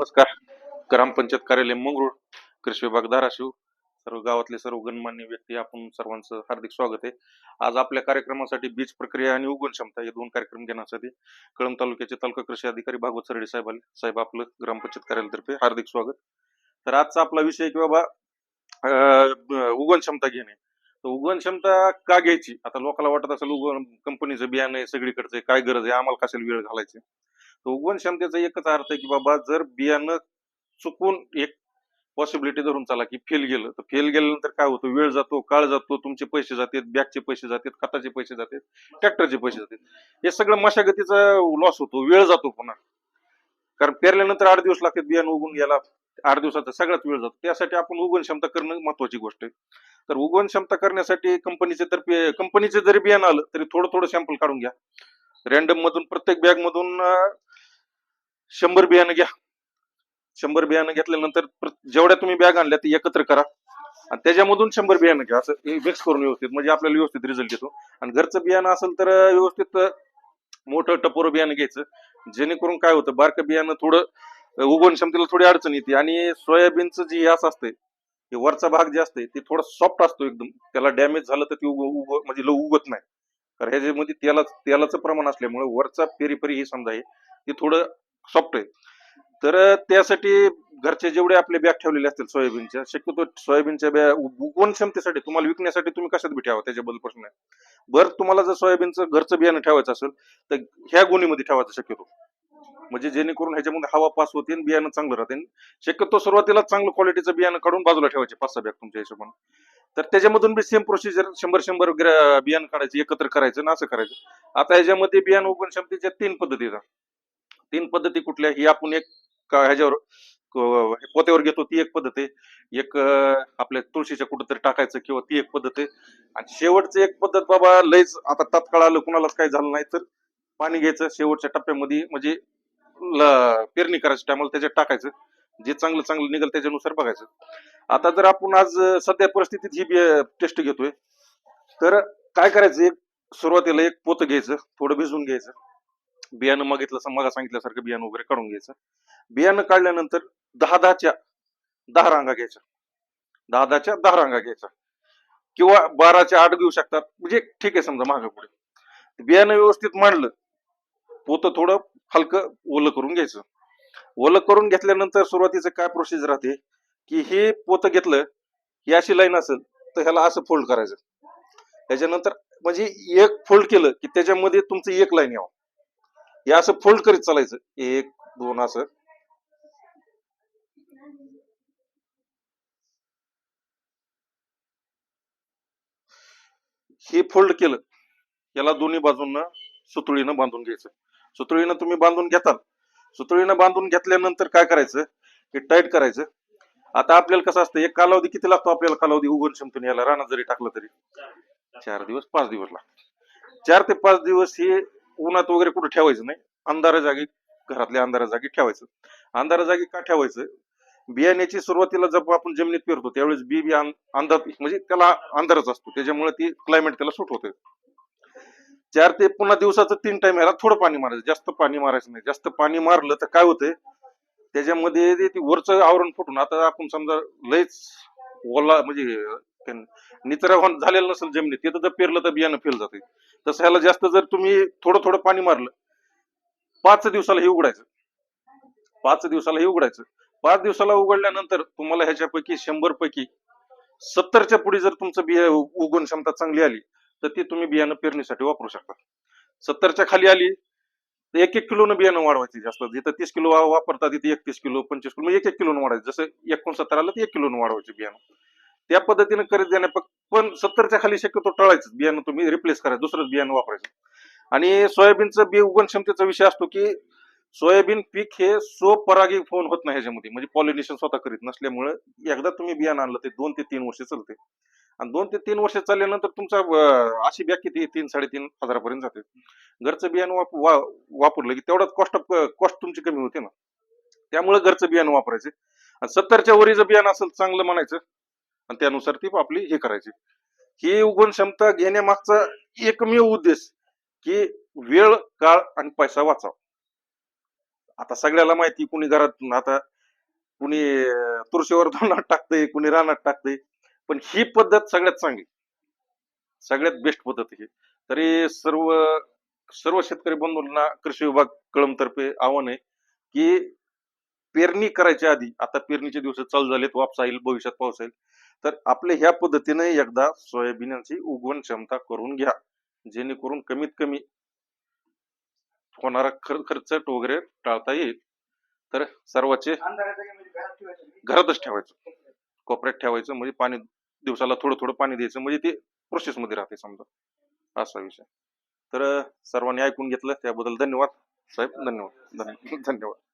नमस्कार. ग्रामपंचायत कार्यालय मंगरूळ कृषी विभाग धाराशिव. सर्व गावातले सर्व गणमान्य व्यक्ती आपण सर्वांचं हार्दिक स्वागत आहे. आज आपल्या कार्यक्रमासाठी बीज प्रक्रिया आणि उगवण क्षमता हे दोन कार्यक्रम घेण्यासाठी कळंब तालुक्याचे तालुका कृषी अधिकारी भागवत सरडे साहेब आले. साहेब आपलं ग्रामपंचायत कार्यालयातर्फे हार्दिक स्वागत. तर आजचा आपला विषय की बाबा उगवण क्षमता घेणे. उगवण क्षमता का घ्यायची? आता लोकांना वाटत असेल उगवण कंपनीचं बियाणं आहे सगळीकडचं काय गरज आहे? आम्हाला कशाला वेळ घालायची? तर उगवण क्षमतेचा एकच अर्थ आहे की बाबा जर बियाणं चुकून एक पॉसिबिलिटी धरून चला की फेल गेलं तर फेल गेल्यानंतर काय होतं? वेळ जातो काळ जातो तुमचे पैसे जातात बॅगचे पैसे जातात खताचे पैसे जातात ट्रॅक्टरचे पैसे जातात. हे सगळं मशागतीचा लॉस होतो वेळ जातो पुन्हा. कारण पेरल्यानंतर आठ दिवस लागतात बियाणं उगून यायला आठ दिवसाचा सगळ्यात वेळ जातो. त्यासाठी आपण उगवण क्षमता करणं महत्वाची गोष्ट आहे. तर उगवण क्षमता करण्यासाठी कंपनीचे तर्फे कंपनीचे जरी बियाणं आलं तरी थोडं थोडं सॅम्पल काढून घ्या. रॅन्डम मधून प्रत्येक बॅग मधून शंभर बियाणं घ्या. शंभर बियाणं घेतल्यानंतर जेवढ्या तुम्ही बॅग आणल्या ते एकत्र करा. आणि त्याच्यामधून शंभर बियाणं घ्या. असं मिक्स करून व्यवस्थित म्हणजे आपल्याला व्यवस्थित रिझल्ट येतो. आणि घरचं बियाणं असेल तर व्यवस्थित मोठं टपोर बियाणं घ्यायचं. जेणेकरून काय होतं बारकं बियाणं थोडं उगवण क्षमतेला थोडी अडचण येते. आणि सोयाबीनचं जे यास असतंय हे वरचा भाग जे असते ते थोडा सॉफ्ट असतो एकदम. त्याला डॅमेज झालं तर ते उग म्हणजे लव उगत नाही. कारण ह्याच्यामध्ये तेला तेलाचं प्रमाण असल्यामुळे वरचा पेरी पेरी हे समजा आहे ते थोडं सॉफ्ट आहे. तर त्यासाठी घरचे जेवढे आपले बॅग ठेवलेले असतील सोयाबीनच्या शक्यतो सोयाबीनच्या बॅग उगवण क्षमतेसाठी तुम्हाला विकण्यासाठी तुम्ही कशात बी ठेवा त्याच्याबद्दल प्रश्न आहे बरं तुम्हाला जर सोयाबीनचं घरचं बियाणं ठेवायचं असेल तर ह्या गुणीमध्ये ठेवायचं शक्यतो. म्हणजे जेणेकरून ह्याच्यामध्ये हवा पास होते आणि बियाणं चांगलं राहते. शक्यतो सुरुवातीला चांगलं क्वालिटीचं बियाणं काढून बाजूला ठेवायचे पाच सहा बॅग तुमच्या हिशोबाने. तर त्याच्यामधून बी सेम प्रोसिजर शंभर शंभर बियाणं काढायचं एकत्र करायचं ना असं करायचं. आता ह्याच्यामध्ये बियाणं उगवण क्षमतेच्या तीन पद्धती तीन पद्धती कुठल्या? ही आपण एक ह्याच्यावर पोत्यावर घेतो ती एक पद्धत आहे. एक आपल्या तुळशीच्या कुठंतरी टाकायचं किंवा ती एक पद्धत आहे. आणि शेवटची एक पद्धत बाबा लयच आता तात्काळ आलं कुणालाच काही झालं नाही तर पाणी घ्यायचं. शेवटच्या टप्प्यामध्ये म्हणजे पेरणी करायच्या टायमाला त्याच्यात टाकायचं. जे चांगलं चांगलं निघेल त्याच्यानुसार बघायचं. आता जर आपण आज सध्या परिस्थितीत ही टेस्ट घेतोय तर काय करायचं? एक सुरुवातीला एक पोतं घ्यायचं थोडं भिजवून घ्यायचं. बियाणं मागितलं मग सांगितल्यासारखं बियाणं वगैरे काढून घ्यायचं. बियाणं काढल्यानंतर दहा दहाच्या दहा रांगा घ्यायच्या. दहा दहाच्या दहा रांगा घ्यायच्या. किंवा बाराच्या आठ घेऊ शकतात. म्हणजे ठीक आहे समजा मागे पुढे. बियाणं व्यवस्थित मांडलं पोतं थोडं हलकं ओलं करून घ्यायचं. ओलं करून घेतल्यानंतर सुरुवातीचं काय प्रोसिजर राहते? की हे पोतं घेतलं ही अशी लाईन असेल तर ह्याला असं फोल्ड करायचं. त्याच्यानंतर म्हणजे एक फोल्ड केलं की त्याच्यामध्ये तुमचं एक लाईन यावं. हे असं फोल्ड करीत चालायचं. एक दोन असं. हे फोल्ड केलं. याला दोन्ही बाजूंना सुतळीनं बांधून घ्यायचं. सुतळीनं तुम्ही बांधून घेताल. सुतळीनं बांधून घेतल्यानंतर काय करायचं? की टाईट करायचं. आता आपल्याला कसं असतं एक कालावधी किती लागतो आपल्याला? कालावधी उगवण क्षमतेने याला रानात जरी टाकलं तरी. चार दिवस पाच दिवस लागतो चार ते पाच दिवस हे उन्हात वगैरे कुठे ठेवायचं नाही. अंधारा जागी घरातल्या अंधारा जागी ठेवायचं. अंधारा जागी का ठेवायचं? बियाण्याची सुरुवातीला जप आपण जमिनीत पेरतो त्यावेळेस बी बी अं- अंधार म्हणजे त्याला अंधारच असतो. त्याच्यामुळे ती क्लायमेट त्याला सूट होते. चार ते पुन्हा दिवसाचं तीन टाइम ह्याला थोडं पाणी मारायचं. जास्त पाणी मारायचं नाही. जास्त पाणी मारलं तर काय होतंय? त्याच्यामध्ये ते- वरचं आवरण फुटून आता आपण समजा लयच ओला म्हणजे निचरा झालेलं नसेल जमिनीत तिथं जर पेरलं तर बियाणं फेल जाते तसं ह्याला जास्त जर तुम्ही थोडं थोडं पाणी मारलं पाच दिवसाला हे उघडायचं. पाच दिवसाला हे उघडायचं. पाच दिवसाला उघडल्यानंतर तुम्हाला ह्याच्यापैकी शंभर पैकी सत्तरच्या पुढे जर तुमचं बिया उगवण क्षमता चांगली आली तर ती तुम्ही बियाणं पेरणीसाठी वापरू शकता. सत्तरच्या खाली आली तर एक एक किलोनं बियाणं वाढवायची जास्त. जिथं तीस किलो वापरतात तिथे एकतीस किलो पंचवीस किलो म्हणजे एक एक किलोनं वाढायचं जसं एकोणसत्तर आलं तर एक किलोनं वाढवायचे बियाणं. त्या पद्धतीने करीत जाण्या पण सत्तरच्या खाली शक्यतो टळायचं. बियाणं तुम्ही रिप्लेस करायचं दुसरंच बियाणं वापरायचं. आणि सोयाबीनचं बी उगण क्षमतेचा विषय असतो की सोयाबीन पीक हे स्वपरागी फोन होत नाही ह्याच्यामध्ये. म्हणजे पॉलिनेशन स्वतः करीत नसल्यामुळे एकदा तुम्ही बियाणं आणलं ते दोन ते तीन वर्ष चालते. आणि दोन ते तीन वर्ष चालल्यानंतर तुमचा अशी बॅग किती? तीन साडेतीन हजारापर्यंत जाते. घरचं बियाणं वाप- वा- वापरलं की तेवढाच कॉस्ट कॉस्ट तुमची कमी होते ना. त्यामुळे घरचं बियाणं वापरायचे. आणि सत्तरच्या वरीचं बियाणं असेल चांगलं म्हणायचं आणि त्यानुसार ती आपली हे करायची. ही उगवण क्षमता घेण्यामागचा एकमेव उद्देश की वेळ काळ आणि पैसा वाचावा. आता सगळ्याला माहिती कुणी घरात आता कुणी तुळशीवर धोंडात टाकतंय कुणी रानात टाकतंय. पण ही पद्धत सगळ्यात चांगली. सगळ्यात बेस्ट पद्धत ही. तरी सर्व सर्व शेतकरी बंधूंना कृषी विभाग कळमतर्फे आव्हान आहे की पेरणी करायच्या आधी आता पेरणीचे दिवस चालू झालेत वापसा येईल भविष्यात पाऊस येईल. तर आपल्या ह्या पद्धतीने एकदा सोयाबीनची उगवण क्षमता करून घ्या. जेणेकरून कमीत कमी होणारा खर खर्च वगैरे टाळता येईल. तर सर्वांचे नाही. घरातच ठेवायचं. कोपऱ्यात ठेवायचं. म्हणजे पाणी दिवसाला थोडं थोडं पाणी द्यायचं. म्हणजे ते प्रोसेस मध्ये राहते समजा. असा विषय. तर सर्वांनी ऐकून घेतलं. त्याबद्दल धन्यवाद. साहेब धन्यवाद. धन्यवाद. धन्यवाद.